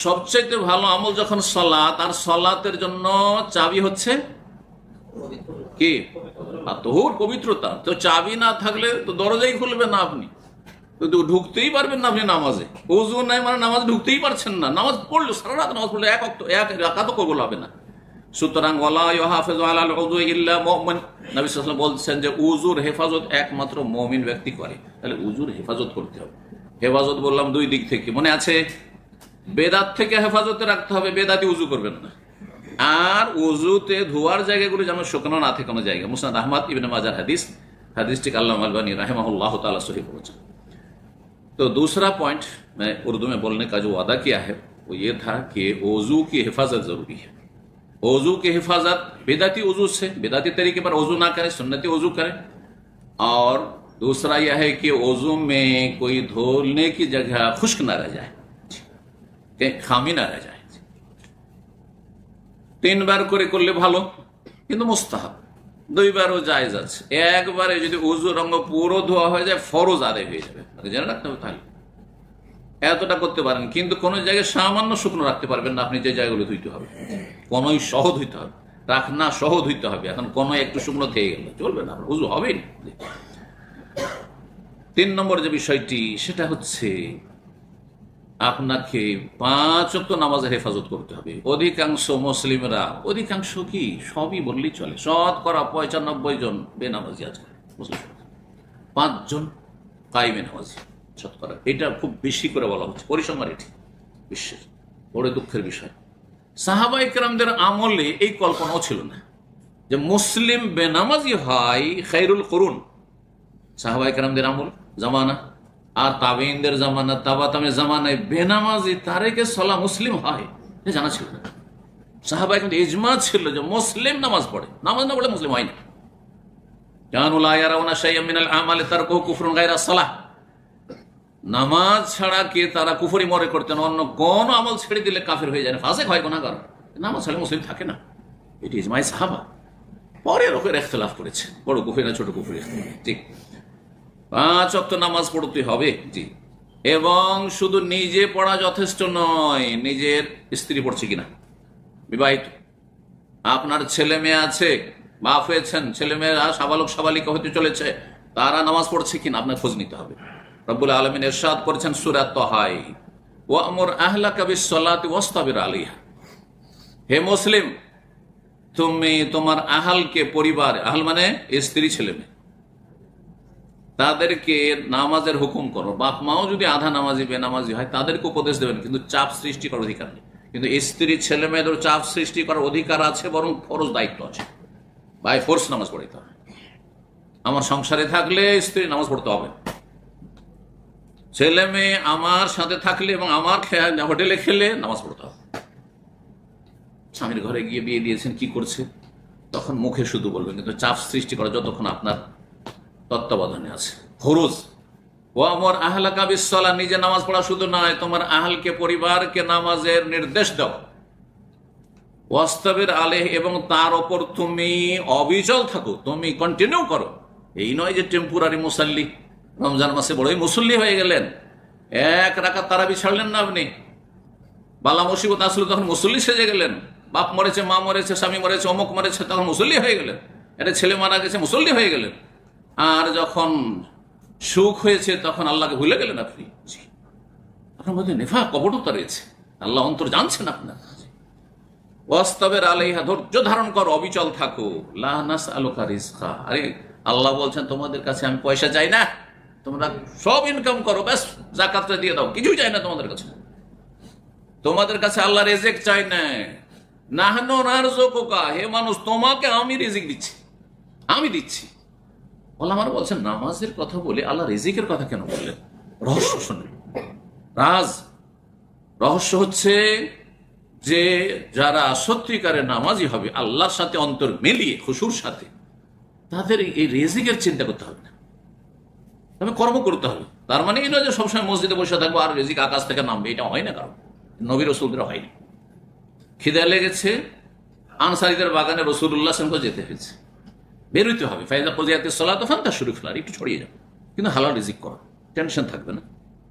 সবচাইতে ভালো আমল যখন সলাৎ আর সলাতের জন্য চাবি হচ্ছে? কি? আত্মহুর পবিত্রতা। তো চাবি না থাকলে তো দরজাই খুলবে না আপনি। ঢুকতেই পারবেন না আপনি নামাজে। ওজু নাই মানে নামাজ ঢুকতেই পারছেন না। নামাজ পড়ল সারা রাত নামাজ পড়লে এক অক্ট এক রাকাতও কবুল হবে না। সুতরাং বলছেন যে উজুর হেফাজত একমাত্র মুমিন ব্যক্তি করে। তাহলে উজুর হেফাজত করতে হবে। হেফাজত বললাম দুই দিক থেকে। মনে আছে? বেদাত থেকে হেফাজতে রাখতে হবে বেদাতি উজু করবেন না আর উজুতে ধোয়ার জায়গাগুলো যেন শুকনো না থাকে কোনো জায়গা মুসনাদ আহমদ ইবিন মাজার হাদিস হাদিসটি আল্লাহ আলবানী रहमहुल्लाह ताला सही पहुंचा तो दूसरा पॉइंट मैं उर्दू में बोलने का जो वादा किया है वो ये था कि वजू की हिफाजत जरूरी है वजू की हिफाजत बेदाती वजू से बेदाती तरीके पर वजू ना करें सुन्नती वजू करें और दूसरा यह है कि वजू में कोई धोने की जगह खुश्क ना रह जाए খামি না যায় তিনবার করে করলে ভালো, কিন্তু মোস্তাহাব। দুইবারও জায়জ আছে। একবারে যদি উজুর অঙ্গ পুরো ধোয়া হয়ে যায়, ফরজ আদায় হয়ে যাবে। মানে জেনে রাখতে হবে তাহলে। এতটা করতে পারেন, কিন্তু কোনো জায়গায় সামান্য শুকনো রাখতে পারবেন না, আপনি যে জায়গাগুলো ধুইতে হবে। কোনোই সহ ধুইতে হবে। রাখনা সহ ধুইতে হবে। এখন কোনো একটু শুকনো থেকে গেল। চলবে না উজু হবেই না। তিন নম্বর যে বিষয়টি, সেটা হচ্ছে আপনাকে পাঁচ নামাজের হেফাজত করতে হবে। অধিকাংশ মুসলিমরা, অধিকাংশ কি, সবই বললেই চলে। শতকরা পঁচানব্বই জন বেনামাজি আছে পাঁচজন কাইমে নামাজি শতকরা এটা খুব বেশি করে বলা হচ্ছে। পরিসংখ্যান এটি, বিশ্বের বড় দুঃখের বিষয়। সাহাবা ইকরামদের আমলে এই কল্পনাও ছিল না যে মুসলিম বেনামাজি হয় খাইরুল করুন। সাহাবা ইকরামদের আমল, জামানা আর তাবেইনদের জামানা, তাবাতামের জামানায় বেনামাজি তারেকে সলা মুসলিম হয়। জানা ছিল সাহাবা কিন্তু ইজমা ছিল যে মুসলিম নামাজ পড়ে। নামাজ না পড়ে মুসলিম হয় না। নামাজ ছাড়া কে তারা কুফরি মরে করতেন? অন্য কোন আমল ছেড়ে দিলে কাফের হয়ে যায় ফাঁসে নামাজ ছাড়া মুসলিম থাকে না। এটি ইজমাই সাহাবা। পরে লোকের এখতলাফ করেছে। বড় কুফরি না ছোট কুফরি। ঠিক। পাঁচ অক্ট নামাজ পড়তে হবে? জি। এবং শুধু নিজে পড়া যথেষ্ট নয়, নিজের স্ত্রী পড়ছে কিনা? বিবাহিত। আপনার ছেলে মেয়ে আছে, বাপ হয়েছেন, ছেলে মেয়েরা সাবালক সাবালিকা হতে চলেছে, তারা নামাজ পড়ছে কিনা? আপনার খোঁজ নিতে হবে। রব্বুল আলমিন এরশাদ করেছেন সুরাত তহাই। ও আমর আহলা কবির সলাতে ওস্তাবির আলিয়া হে মুসলিম, তুমি তোমার আহালকে পরিবার, আহাল মানে স্ত্রী ছেলে মেয়ে। তাদেরকে নামাজের হুকুম করো। বাপ মাও যদি আধা নামাজি, বেনামাজি হয়, তাদেরকে উপদেশ দেবেন, কিন্তু চাপ সৃষ্টি করার অধিকার নেই। কিন্তু স্ত্রী ছেলে মেয়েদের চাপ সৃষ্টি করার অধিকার আছে, বরং ফরজ দায়িত্ব আছে। বাই ফোর্স নামাজ পড়িতে হবে। আমার সংসারে থাকলে স্ত্রী নামাজ পড়তে হবে। ছেলে মেয়ে আমার সাথে থাকলে এবং আমার হোটেলে খেলে নামাজ পড়তে হবে। স্বামীর ঘরে গিয়ে বিয়ে দিয়েছেন, কি করছে? তখন মুখে শুধু বলবেন, কিন্তু চাপ সৃষ্টি করা যতক্ষণ আপনার তত্ত্বাবধানে আছে। ফরজ ও আমার আহলা কাবিসলা নিজে নামাজ পড়া শুধু নয়, তোমার আহলকে, পরিবারকে নামাজের নির্দেশ দাও। ওয়াস্তবের আলেহ এবং তার ওপর তুমি অবিচল থাকো, তুমি কন্টিনিউ করো। এই নয় যে টেম্পোরারি মুসাল্লি। রমজান মাসে বড়ই মুসল্লি হয়ে গেলেন। এক রাখা তারাবি ছাড়লেন না আপনি। বালা মুসিবত আসলে, তখন মুসল্লি সেজে গেলেন। বাপ মরেছে, মা মরেছে, স্বামী মরেছে, অমুক মরেছে, তখন মুসল্লি হয়ে গেলেন। এটা ছেলে মারা গেছে, মুসল্লি হয়ে গেলেন। আর যখন সুখ হয়েছে, তখন আল্লাহকে ভুলে গেলেন আপনি। আপনার মধ্যে নেফা কপটতা রয়েছে। আল্লাহ অন্তর জানছেন আপনার ওয়াস্তবের আলাইহা, ধৈর্য ধারণ করো, অবিচল থাকো। লানাস আলোকা রিজকা। আরে, আল্লাহ বলছেন, তোমাদের কাছে আমি পয়সা চাই না। তোমরা সব ইনকাম করো, ব্যাস, জাকাতটা দিয়ে দাও। কিছুই চাই না তোমাদের কাছে। তোমাদের কাছে আল্লাহ রেজেক চাই না। নাহানো রারজোকা হে মানুষ, তোমাকে আমি রেজিক দিচ্ছি। আমি দিচ্ছি। আমার বলছেন, নামাজের কথা বলে আল্লাহ রেজিকের কথা কেন বললেন? রহস্য শুনলেন রাজ, রহস্য হচ্ছে যে যারা সত্যিকারের নামাজি হবে, আল্লাহর সাথে অন্তর মিলিয়ে, খুশুর সাথে, তাদের এই রেজিকের চিন্তা করতে হবে না। তবে কর্ম করতে হবে। তার মানে এই নয় যে সবসময় মসজিদে বসে থাকব আর রেজিক আকাশ থেকে নামবে, এটা হয় না কারণ। নবী রসুলদের হয়নি। খিদে লেগেছে, আনসারিদের বাগানে রসুল্লাহ সেনকে যেতে হয়েছে। বেরোইতে হবে। ফাইজা ফজিয়াতে সলাত ফান্তা শুরু ফেলার একটু ছড়িয়ে যাবে কিন্তু হালাল রিজিক করো, টেনশন থাকবে না,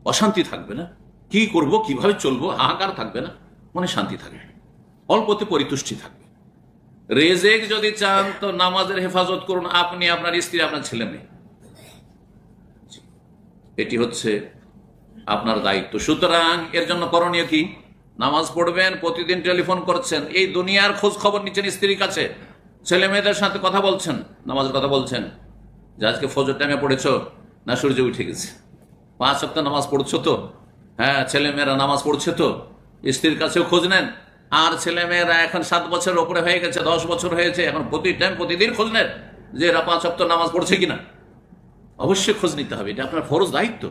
অশান্তি থাকবে না। কি করব, কীভাবে চলবো, হাহাকার থাকবে না, মনে শান্তি থাকবে। অল্পতে পরিতুষ্টি থাকবে। রেজেক যদি চান, তো নামাজের হেফাজত করুন। আপনি আপনার স্ত্রী, আপনার ছেলে মেয়ে। এটি হচ্ছে আপনার দায়িত্ব। সুতরাং এর জন্য করণীয় কি? নামাজ পড়বেন, প্রতিদিন টেলিফোন করছেন। এই দুনিয়ার খোঁজ খবর নিচ্ছেন স্ত্রীর কাছে। ছেলে মেয়েদের সাথে কথা বলছেন, নামাজের কথা বলছেন। যে আজকে ফজর টাইমে পড়েছ, না সূর্য উঠে গেছে। পাঁচ সপ্তাহ নামাজ পড়ছো তো? হ্যাঁ ছেলে মেয়েরা নামাজ পড়ছে তো? স্ত্রীর কাছেও খোঁজ নেন। আর ছেলে মেয়েরা এখন সাত বছর ওপরে হয়ে গেছে, দশ বছর হয়েছে, এখন প্রতি টাইম প্রতিদিন খোঁজ নেন যে এরা পাঁচ সপ্তাহ নামাজ পড়ছে কিনা। অবশ্যই খোঁজ নিতে হবে, এটা আপনার ফরজ দায়িত্ব।